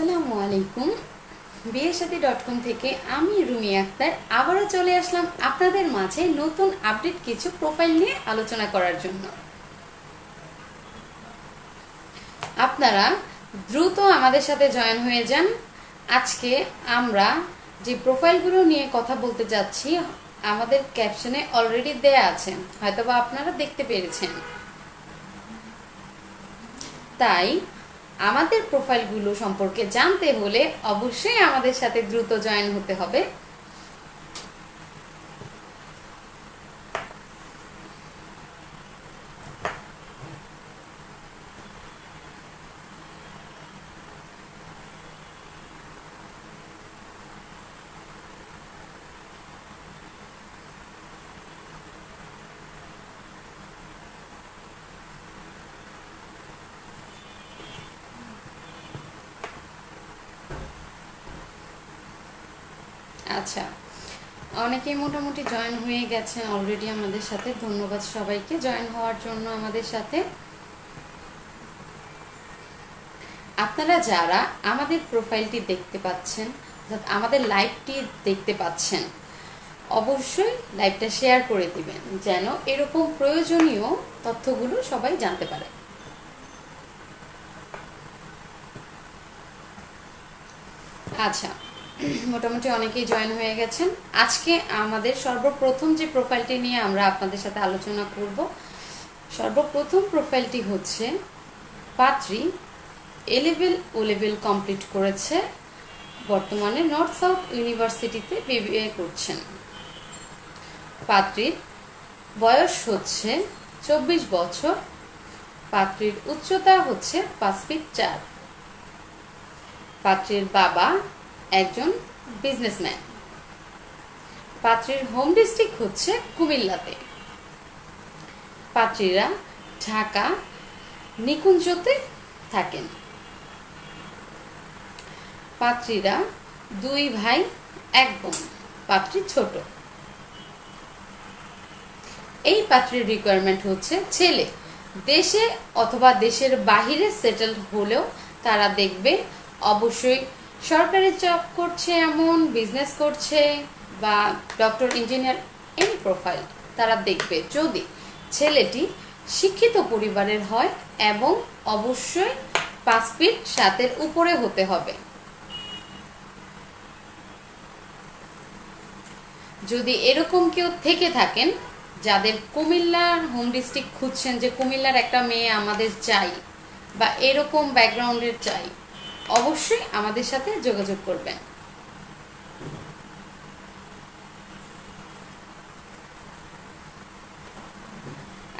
আসসালামু আলাইকুম। বিয়ের সাথী ডট কম থেকে আমি রুমি আক্তার। আবারও চলে আসলাম আপনাদের মাঝে নতুন আপডেট কিছু প্রোফাইল নিয়ে আলোচনা করার জন্য। আপনারা দ্রুত আমাদের সাথে জয়েন হয়ে যান। আজকে আমরা যে প্রোফাইলগুলো নিয়ে কথা বলতে যাচ্ছি, আমাদের ক্যাপশনে অলরেডি দেয়া আছে। হয়তোবা আপনারা দেখতে পেরেছেন। তাই আমাদের প্রোফাইলগুলো সম্পর্কে জানতে হলে অবশ্যই আমাদের সাথে দ্রুত জয়েন হতে হবে। আচ্ছা অনেকেই মোটামুটি জয়েন হয়ে গেছেন অলরেডি আমাদের সাথে। ধন্যবাদ সবাইকে জয়েন হওয়ার জন্য আমাদের সাথে। আপনারা যারা আমাদের প্রোফাইলটি দেখতে পাচ্ছেন, অর্থাৎ আমাদের লাইভটি দেখতে পাচ্ছেন, অবশ্যই লাইভটা শেয়ার করে দিবেন, যেন এরকম প্রয়োজনীয় তথ্যগুলো সবাই জানতে পারে। আচ্ছা মোটামুটি অনেকেই জয়েন হয়ে গেছেন। আজকে আমাদের সর্বপ্রথম যে প্রোফাইলটি নিয়ে আমরা আপনাদের সাথে আলোচনা করব, সর্বপ্রথম প্রোফাইলটি হচ্ছে পাত্রী A level O level complete করেছে, বর্তমানে নর্থ সাউথ ইউনিভার্সিটিতে বিবিএ করছেন। পাত্রীর বয়স হচ্ছে চব্বিশ বছর, পাত্রীর উচ্চতা হচ্ছে পাঁচ ফিট চার। পাত্রীর বাবা একজন বিজনেসম্যান পাত্রীর হোম ডিস্ট্রিক্ট হচ্ছে কুমিল্লাতে। পাত্রীরা ঢাকা, নিকুঞ্জতে থাকেন। পাত্রীরা দুই ভাই, এক বোন, পাত্রী ছোট। এই পাত্রীর রিকোয়ারমেন্ট হচ্ছে ছেলে। দেশে অথবা দেশের বাহিরে সেটেল হলেও তারা দেখবে অবশ্যই সরকারি জব করছে এমন বিজনেস করছে বা ডক্টর ইঞ্জিনিয়ার এনি প্রোফাইল তারা দেখবে যদি ছেলেটি শিক্ষিত পরিবারের হয় এবং অবশ্যই পাঁচ ফিট সাতের উপরে হতে হবে। যদি এরকম কেউ থেকে থাকেন, যাদের কুমিল্লার হোম ডিস্ট্রিক্ট খুঁজছেন যে কুমিল্লার একটা মেয়ে আমাদের চাই বা এরকম ব্যাকগ্রাউন্ডের চাই অবশ্যই আমাদের সাথে যোগাযোগ করবেন।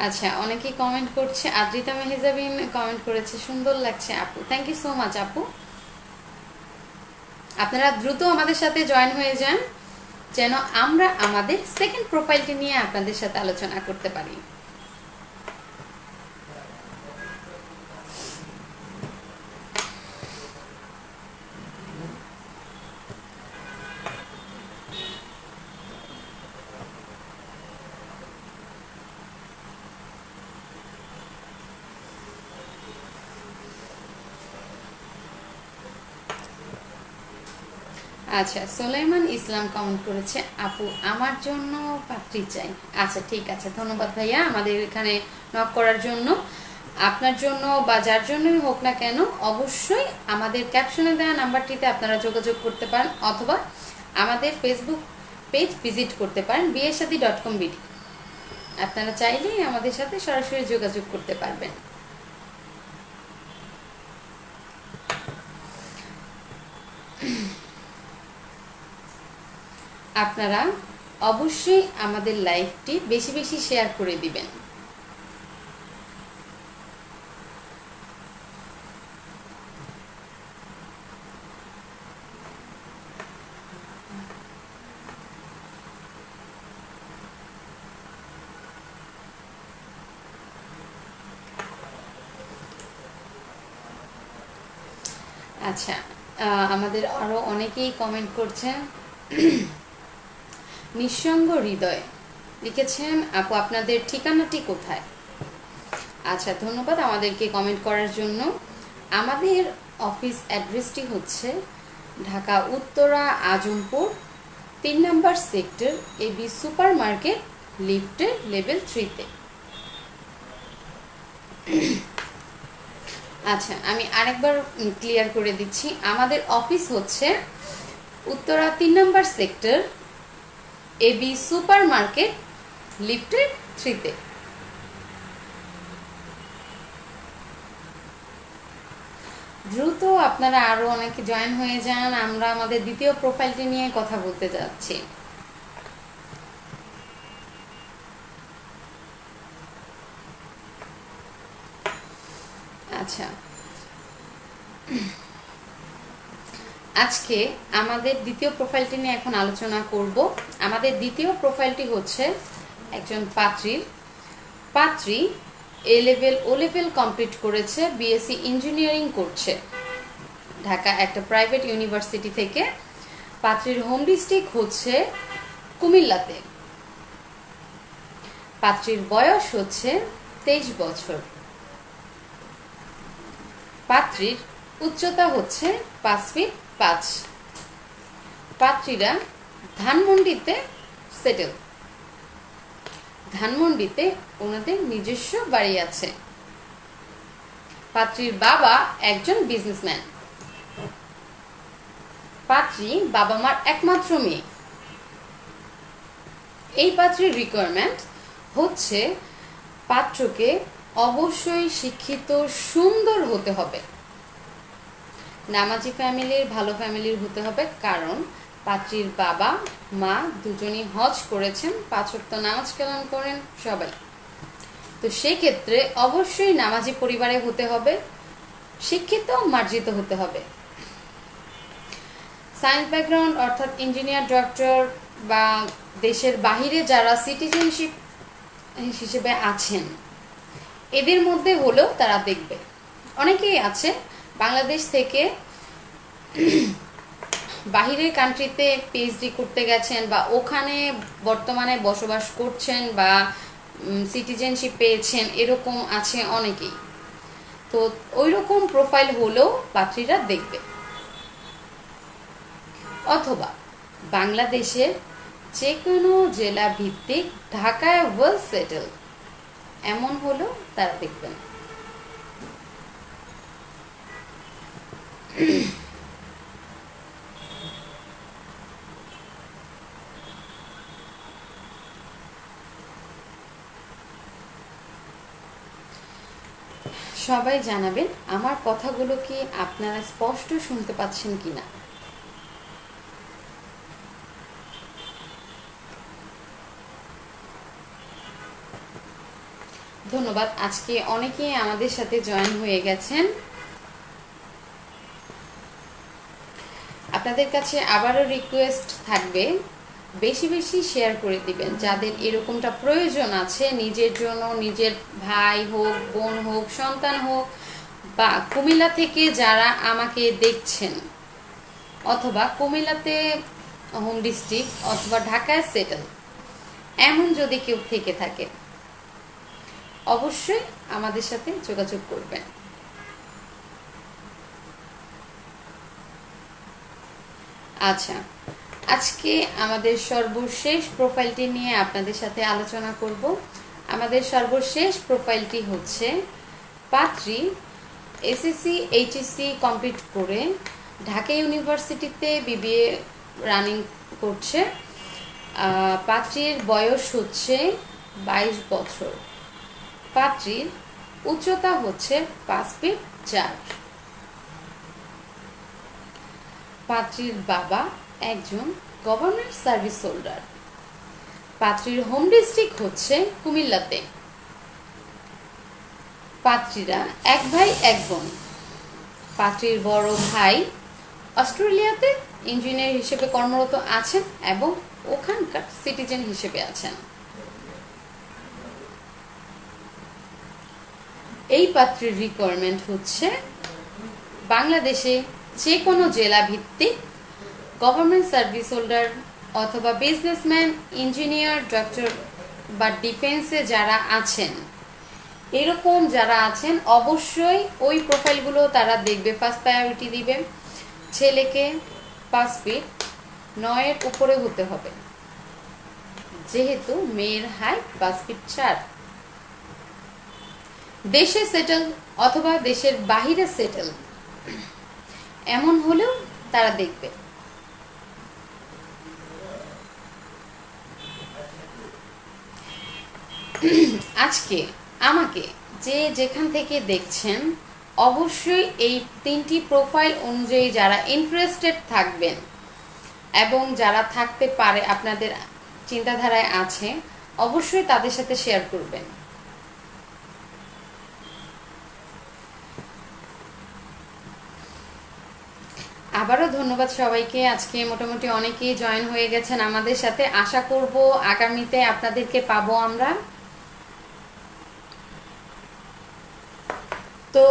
আচ্ছা অনেকেই কমেন্ট করছে, আদ্রিতা মেহেজাবিন কমেন্ট করেছে, সুন্দর লাগছে আপু। থ্যাংক ইউ সো মাচ আপু। আপনারা দ্রুত আমাদের সাথে জয়েন হয়ে যান, যেন আমরা আমাদের সেকেন্ড প্রোফাইলটি নিয়ে আপনাদের সাথে আলোচনা করতে পারি। আচ্ছা সোলাইমান ইসলাম কমেন্ট করেছে। আপু, আমার জন্য পাত্রী চাই। আচ্ছা ঠিক আছে, ধন্যবাদ ভাইয়া আমাদের এখানে নক করার জন্য। আপনার জন্য বা যার জন্যই হোক না কেন, অবশ্যই আমাদের ক্যাপশনে দেওয়া নাম্বারটিতে আপনারা যোগাযোগ করতে পারেন অথবা আমাদের ফেসবুক পেজ ভিজিট করতে পারেন, বিয়ের সাথী ডট কম বিডি আপনারা চাইলেই আমাদের সাথে সরাসরি যোগাযোগ করতে পারবেন। আপনারা অবশ্যই আমাদের লাইভটি বেশি বেশি শেয়ার করে দিবেন। আচ্ছা আমাদের আরও অনেকেই কমেন্ট করছেন। নিঃসঙ্গ হৃদয়। লিখেছেন, আপু, আপনাদের ঠিকানাটি কোথায়? আচ্ছা ধন্যবাদ আমাদেরকে কমেন্ট করার জন্য। আমাদের অফিস অ্যাড্রেসটি হচ্ছে ঢাকা, উত্তরা, আজমপুর, তিন নম্বর সেক্টর এবি সুপার মার্কেট লিফটের লেভেল থ্রিতে আচ্ছা আমি আরেকবার ক্লিয়ার করে দিচ্ছি। আমাদের অফিস হচ্ছে উত্তরা, তিন নম্বর সেক্টর এবি সুপার মার্কেট লিফটের থ্রিতে। দ্রুত আপনারা আরও অনেকে জয়েন হয়ে যান, আমরা আমাদের দ্বিতীয় প্রোফাইলটি নিয়ে কথা বলতে যাচ্ছি। আচ্ছা। আজকে আমাদের দ্বিতীয় প্রোফাইলটি নিয়ে এখন আলোচনা করব। আমাদের দ্বিতীয় প্রোফাইলটি হচ্ছে একজন পাত্রীর পাত্রী A level O level complete করেছে বিএসসি ইঞ্জিনিয়ারিং করছে। ঢাকা একটা প্রাইভেট ইউনিভার্সিটি থেকে পাত্রীর হোম ডিস্ট্রিক্ট হচ্ছে কুমিল্লাতে। পাত্রীর বয়স হচ্ছে তেইশ বছর। পাত্রীর উচ্চতা হচ্ছে পাঁচ ফিট পাঁচ। পাত্রীরা ধানমন্ডিতে সেটেল ধানমন্ডিতে ওনাদের নিজস্ব বাড়ি আছে। পাত্রীর বাবা একজন বিজনেসম্যান পাত্রী বাবা মার একমাত্র মেয়ে। এই পাত্রীর রিকোয়ারমেন্ট হচ্ছে পাত্রকে অবশ্যই শিক্ষিত সুন্দর হতে হবে। নামাজি ফ্যামিলির, ভালো ফ্যামিলির হতে হবে। কারণ পাত্রীর বাবা, মা দুজনই হজ করেছেন, পাঁচ ওয়াক্ত নামাজ কালাম করেন সবাই। তো সেক্ষেত্রে অবশ্যই নামাজি পরিবারে হতে হবে শিক্ষিত মার্জিত হতে হবে। সায়েন্স ব্যাকগ্রাউন্ড অর্থাৎ ইঞ্জিনিয়ার ডক্টর বা দেশের বাহিরে যারা সিটিজেনশিপ হিসেবে আছেন, এদের মধ্যে হলেও তারা দেখবে। অনেকেই আছে বাংলাদেশ থেকে বাহিরের কান্ট্রিতে পিএইচডি করতে গেছেন বা ওখানে বর্তমানে বসবাস করছেন বা সিটিজেনশিপ পেয়েছেন, এরকম আছে অনেকেই। তো ওই রকম প্রোফাইল হলেও পাত্রীরা দেখবে। অথবা বাংলাদেশের যে কোনো জেলা ভিত্তিক ঢাকায় ওয়েল সেটেল এমন হলেও তারা দেখবেন। সবাই জানাবেন আমার কথাগুলো কি আপনারা স্পষ্ট শুনতে পাচ্ছেন কিনা। ধন্যবাদ, আজকে অনেকেই আমাদের সাথে জয়েন হয়ে গেছেন। আপনাদের কাছে আবারও রিকোয়েস্ট থাকবে। বেশি বেশি শেয়ার করে দিবেন। যাদের এরকমটা প্রয়োজন আছে, নিজের জন্য, নিজের ভাই হোক, বোন হোক, সন্তান হোক, বা কুমিল্লা থেকে যারা আমাকে দেখছেন, অথবা কুমিল্লাতে হোম ডিস্ট্রিক্ট অথবা ঢাকায় সেটেল এমন যদি কেউ থেকে থাকে, অবশ্যই আমাদের সাথে যোগাযোগ করবেন। আচ্ছা আজকে আমাদের সর্বশেষ প্রোফাইলটি নিয়ে আপনাদের সাথে আলোচনা করব। আমাদের সর্বশেষ প্রোফাইলটি হচ্ছে পাত্রী এসএসসি এইচএসসি কমপ্লিট করে ঢাকা ইউনিভার্সিটিতে বিবিএ রানিং করছে। পাত্রীর বয়স হচ্ছে বাইশ বছর। পাত্রীর উচ্চতা হচ্ছে পাঁচ ফিট চার। পাত্রীর বাবা একজন গভর্নমেন্ট সার্ভিস হোল্ডার। পাত্রীর হোম ডিস্ট্রিক্ট হচ্ছে কুমিল্লাতে। পাত্রীরা এক ভাই, এক বোন। পাত্রীর বড় ভাই অস্ট্রেলিয়াতে ইঞ্জিনিয়ার হিসেবে কর্মরত আছেন এবং ওখানকার সিটিজেন হিসেবে আছেন। এই পাত্রের রিকোয়ারমেন্ট হচ্ছে বাংলাদেশে যে কোনো জেলা ভিত্তিক গভর্নমেন্ট সার্ভিস হোল্ডার অথবা বিজনেসম্যান ইঞ্জিনিয়ার ডক্টর বা ডিফেন্সে যারা আছেন, এরকম যারা আছেন, অবশ্যই ওই প্রোফাইলগুলো তারা দেখবে। ফার্স্ট প্রায়োরিটি দিবে। ছেলেকে পাঁচ ফিট নয়ের উপরে হতে হবে। যেহেতু মেয়ের হাইট পাঁচ ফিট চার। দেশে সেটেল অথবা দেশের বাহিরে সেটেল এমন হলেও তারা দেখবে। আজকে আমাকে যে যেখান থেকে দেখছেন, অবশ্যই এই তিনটি প্রোফাইল অনুযায়ী যারা ইন্টারেস্টেড থাকবেন এবং যারা থাকতে পারে, আপনাদের চিন্তাধারায় আছে, অবশ্যই তাদের সাথে শেয়ার করবেন। আবারও ধন্যবাদ সবাইকে। আজকে মোটামুটি অনেকেই জয়েন হয়ে গেছেন আমাদের সাথে। আশা করব আগামীতে আপনাদেরকে পাবো আমরা। তো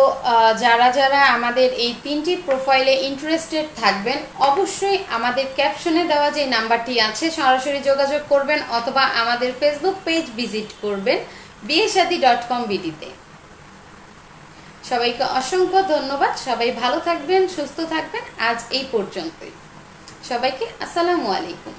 যারা যারা আমাদের এই তিনটি প্রোফাইলে ইন্টারেস্টেড থাকবেন, অবশ্যই আমাদের ক্যাপশনে দেওয়া যে নাম্বারটি আছে, সরাসরি যোগাযোগ করবেন অথবা আমাদের ফেসবুক পেজ ভিজিট করবেন বিয়েসাদি ডট কম বিডিতে সবাইকে অসংখ্য ধন্যবাদ। সবাই ভালো থাকবেন, সুস্থ থাকবেন। আজ এই পর্যন্তই। সবাইকে আসসালামু আলাইকুম।